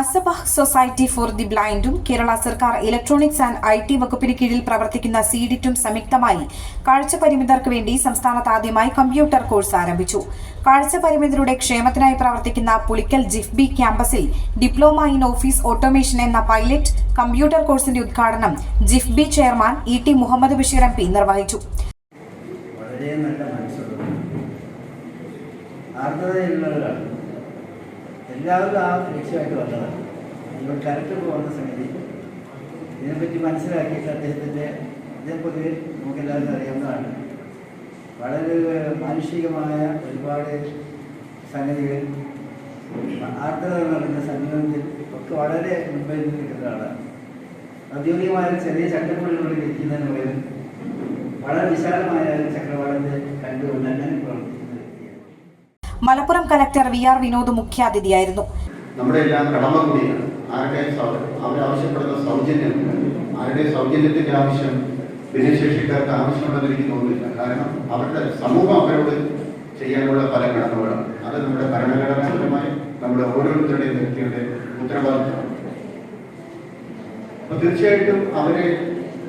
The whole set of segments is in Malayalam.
Asabah society for the ബ്ലൈൻഡും Kerala സർക്കാർ ഇലക്ട്രോണിക്സ് ആൻഡ് ഐ ടി വകുപ്പിന് കീഴിൽ പ്രവർത്തിക്കുന്ന സീഡിറ്റും സംയുക്തമായി കാഴ്ച പരിമിതർക്ക് വേണ്ടി സംസ്ഥാനത്ത് ആദ്യമായി കമ്പ്യൂട്ടർ കോഴ്സ് ആരംഭിച്ചു. കാഴ്ച പരിമിതരുടെ ക്ഷേമത്തിനായി പ്രവർത്തിക്കുന്ന പുളിക്കൽ ജിഫ്ബി ക്യാമ്പസിൽ ഡിപ്ലോമ ഇൻ ഓഫീസ് ഓട്ടോമേഷൻ എന്ന പൈലറ്റ് കമ്പ്യൂട്ടർ കോഴ്സിന്റെ ഉദ്ഘാടനം GIFB chairman E T Muhammad Basheer M P നിർവഹിച്ചു. എല്ലാവരും ആ ലക്ഷ്യമായിട്ട് വന്നതാണ് ഇവർ കരക്ട് വന്ന സംഗതി. ഇതിനെപ്പറ്റി മനസ്സിലാക്കിയിട്ട് അദ്ദേഹത്തിന്റെ ഇതേപോലെ നമുക്ക് എല്ലാവർക്കും അറിയാവുന്നതാണ്. വളരെ മാനുഷികമായ ഒരുപാട് സംഗതികൾ ആർദ്രത നടക്കുന്ന സംഗീതത്തിൽ ഒക്കെ വളരെ മുമ്പിൽ നിൽക്കുന്ന ആളാണ്. ഔദ്യോഗികമായ ചെറിയ ചട്ടക്കൂടിനുള്ളിൽ ഇരിക്കുന്നതിന് പോലും വളരെ വിശാലമായ ചക്രവാളത്തെ Malappuram collector V R Vinod മുഖ്യാതിഥിയായിരുന്നു. ഭിന്നശേഷിക്കാർക്ക് ആവശ്യമുണ്ടെന്ന് എനിക്ക് തോന്നുന്നില്ല. കാരണം അവരുടെ സമൂഹം അവരോട് ചെയ്യാനുള്ള പല കടമകളാണ് അത് നമ്മുടെ ഭരണഘടനാപരമായി നമ്മുടെ ഓരോരുത്തരുടെയും വ്യക്തിയുടെ ഉത്തരവാദിത്തമാണ്. അപ്പൊ തീർച്ചയായിട്ടും അവരെ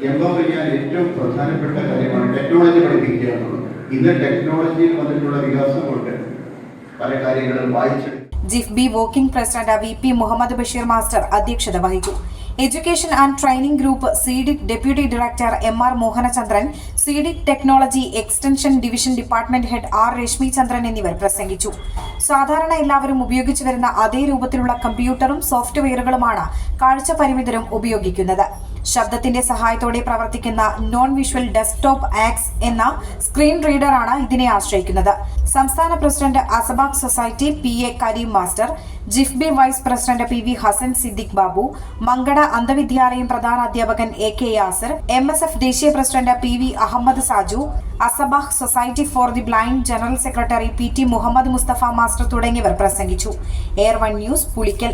എംപവർ ചെയ്യാൻ ഏറ്റവും പ്രധാനപ്പെട്ട കാര്യമാണ് ടെക്നോളജി പഠിപ്പിക്കുക എന്നുള്ളത്. ഇന്ന് ടെക്നോളജിയിൽ വന്നിട്ടുള്ള വികാസം കൊണ്ട് പല കാര്യങ്ങളും വായിച്ചെടുക്കും GIFB working president V P Muhammad Basheer master അധ്യക്ഷത വഹിച്ചു. Education and training group സിഡിക് deputy director M R Mohanachandran സിഡിക് technology extension division department head R Reshmi Chandran എന്നിവർ പ്രസംഗിച്ചു. സാധാരണ എല്ലാവരും ഉപയോഗിച്ചു വരുന്ന അതേ രൂപത്തിലുള്ള കമ്പ്യൂട്ടറും സോഫ്റ്റ്വെയറുകളുമാണ് കാഴ്ച പരിമിതരും ഉപയോഗിക്കുന്നത്. ശബ്ദത്തിന്റെ സഹായത്തോടെ പ്രവർത്തിക്കുന്ന നോൺ വിഷ്വൽ ഡെസ്ക്ടോപ്പ് ആക്സ് എന്ന സ്ക്രീൻ റീഡറാണ് ഇതിനെ ആശ്രയിക്കുന്നത്. സംസ്ഥാന president Asabah society P A Kareem master GIFB vice president P V Hasan Siddique Babu Mankada അന്ധവിദ്യാലയം പ്രധാന അധ്യാപകൻ A K Yasir M S F ദേശീയ president P V Ahammed Saju Asabah society for the blind general secretary P T Muhammad Musthafa master തുടങ്ങിയവർ പ്രസംഗിച്ചു. Air one news Pulikkal